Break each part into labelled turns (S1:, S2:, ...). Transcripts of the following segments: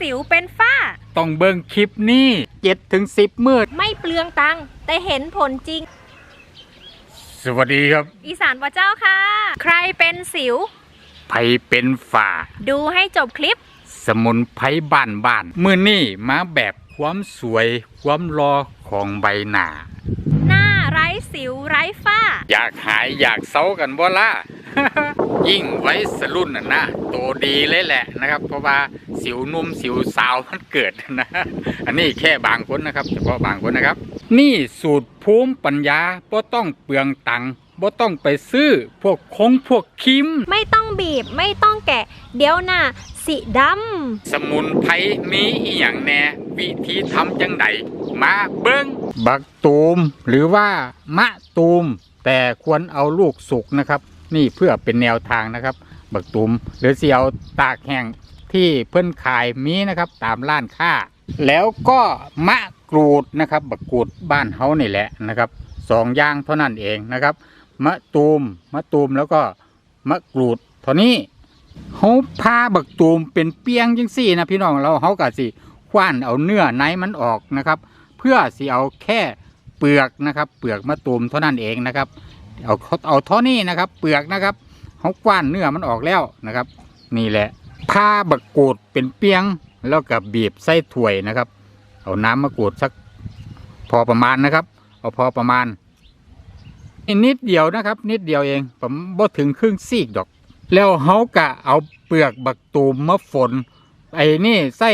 S1: สิวเป็นฝ้า
S2: ต้องเบิ่งคลิปนี้เจ็ดถึงสิบมือ
S1: ไม่เปลืองตังค์แต่เห็นผลจริง
S2: สวัสดีครับ
S1: อีสานว่าเจ้าค่ะ ใครเป็นสิว
S2: ไผเป็นฝ่า
S1: ดูให้จบคลิป
S2: สมุนไพรบ้านบ้านมือนี่มาแบบความสวย ความรอของใบหน้า
S1: หน้าไร้สิวไร้ฝ้า
S2: อยากหายอยากเซากันบ่ล่ะ ยิ่งไว้สรุ่นน่ะนะโตดีเลยแหละนะครับ เพราะว่าสิวนุ่มสิวสาวมันเกิดนะ อันนี้แค่บางคนนะครับ เฉพาะบางคนนะครับ นี่สูตรภูมิปัญญาบ่ต้องเปลืองตังค์บ่ต้องไปซื้อพวกคงพวกครีม
S1: ไม่ต้องบีบไม่ต้องแกะ เดี๋ยวหน้าสีด
S2: สมุนไพรมีอีหยังแหน่วิธีทำจังไดมาเบิ้งบักตูมหรือว่ามะตูม แต่ควรเอาลูกสุกนะครับ นี่เพื่อเป็นแนวทางนะครับ บักตูมหรือเสียวตากแห้งที่เพิ่อนขายมีนะครับ ตามร้านค้า แล้วก็มะกรูดนะครับ บักกรูดบ้านเฮานี่แหละนะครับสองอย่างเท่านั้นเองนะครับ มะตูมมะตูมแล้วก็มะกรูดเท่านี้เขาพาบักตูมเป็นเปียงจังสี่นะพี่น้องเราเขาก็สิคว้านเอาเนื้อในมันออกนะครับ เพื่อสิเอาแค่เปลือกนะครับ เปลือกมะตูมเท่านั้นเองนะครับ เอาเอาท่านี้นะครับ เปลือกนะครับเขาคว้านเนื้อมันออกแล้วนะครับ นี่แหละพาบักกูดเป็นเปียงแล้วก็บีบใส่ถ้วยนะครับ เอาน้ำมะกรูดสักพอประมาณนะครับ เอาพอประมาณนิดเดียวนะครับ นิดเดียวเองผมบ่ถึงครึ่งซีกดอก แล้วเขากะเอาเปลือกบักตูมมะฝนไอ้นี่ใส่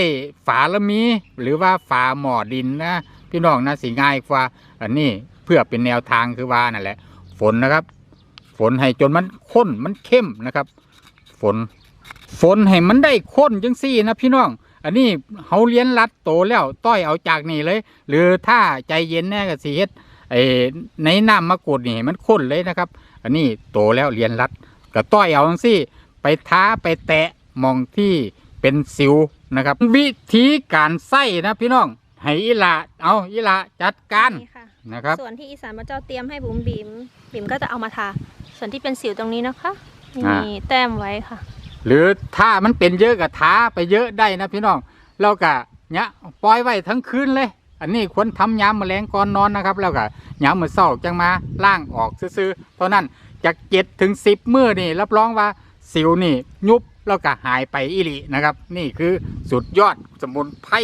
S2: ฝาละมี หรือว่าฝาหมอดินนะพี่น้องนะสิง่ายกว่าอันนี้เพื่อเป็นแนวทางคือว่านั่นแหละ ฝนนะครับ ฝนให้จนมันข้นมันเข้มนะครับ ฝน ฝนให้มันได้ข้นจังซี่นะพี่น้อง อันนี้เขาเลี้ยนรัดโตแล้วต้อยเอาจากนี่เลย หรือถ้าใจเย็นแน่ก็สิเฮ็ดไอ้ในน้ำมะกรูดนี่ให้มันข้นเลยนะครับ อันนี้โตแล้วเลี้ยนรัดก็ต้อยเอาจังซี่ ไปท้าไปแตะหมองที่เป็นสิวนะครับ วิธีการใส่นะพี่น้องให้อีหละเอาอีหละจัดการ
S1: นี่ค่ะ
S2: นะครับ
S1: ส่วนที่อีสานว่าเจ้าเตรียมให้บุ๋มบิ๋ม บิ๋มก็จะเอามาทา ส่วนที่เป็นสิวตรงนี้นะคะ
S2: อ่า
S1: นี่ แต้มไว้ค่ะ
S2: หรือถ้ามันเป็นเยอะก็ท้าไปเยอะได้นะพี่น้องเราก็เนี่ยปล่อยไว้ทั้งคืนเลย อันนี้ควรทำยามแมลงก่อนนอนนะครับ แล้วก็ยามมื้อเช้าจังมาล่างออกซื่อๆเพราะนั้นจากเจ็ดถึงสิบมื้อนี่รับรองว่าสิวนี่ยุบแล้วก็หายไปอีหลีนะครับ นี่คือสุดยอดสมุนไพร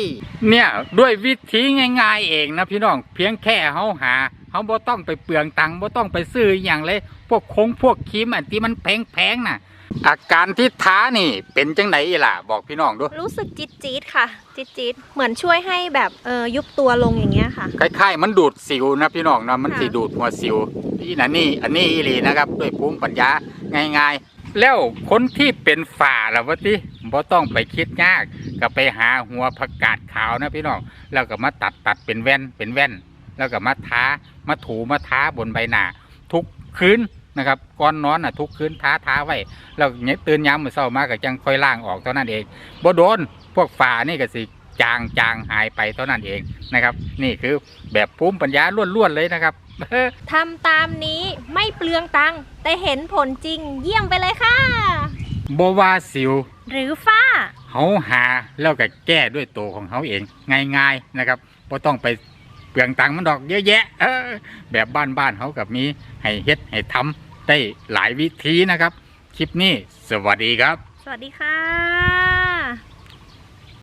S2: เนี่ยด้วยวิธีง่าย ๆ เองนะพี่น้องเพียงแค่เฮาหา เฮาบ่ต้องไปเปลืองตังค์บ่ต้องไปซื้ออหย่างเลย พวกคงพวกครีมอันที่มันแพงๆน่ะ อาการที่ท้านี่เป็นจังไหนอีล่ะ บอกพี่น้องดู
S1: รู้สึกจี๊ดจี๊ดๆค่ะ จี๊ดจี๊ดๆเหมือนช่วยให้แบบเออยุบตัวลงอย่างเงี้ยค่ะ
S2: คล้ายๆมันดูดสิวนะพี่น้องนะมัน
S1: ค่ะ
S2: สิดูดหัวสิวนี่นะนี่อันนี้อีหลีนะครับ ด้วยภูมิปัญญาง่ายๆ แล้วคนที่เป็นฝ่าล่ะวะที่บ่ต้องไปคิดยาก ก็ไปหาหัวผักกาดขาวนะพี่น้องแล้วก็มาตัดตัดเป็นแว่นเป็นแว่น แล้วก็มาทามาถูมาทาบนใบหน้าทุกคืนนะครับก่อนนอนอะทุกคืนทาทาไว้แล้วเนี่ยตื่นยามมื้อเช้ามาก็จังค่อยล้างออกเท่านั้นเองบ่โดนพวกฝานี่ก็สิจางจางหายไปเท่านั้นเองนะครับ นี่คือแบบภูมิปัญญาล้วนๆเลยนะครับ
S1: ทำตามนี้ไม่เปลืองตังค์แต่เห็นผลจริงเยี่ยมไปเลยค่ะ
S2: บ่ว่าสิว
S1: หรือฝ้า
S2: เฮาหาแล้วก็แก้ด้วยตัวของเฮาเองง่ายๆนะครับบ่ต้องไป เปลืองตังค์มันดอกเยอะแยะเออแบบบ้านๆเขากับมีให้เฮ็ดให้ทำได้หลายวิธีนะครับ คลิปนี้สวัสดีครับ
S1: สวัสดีค่ะ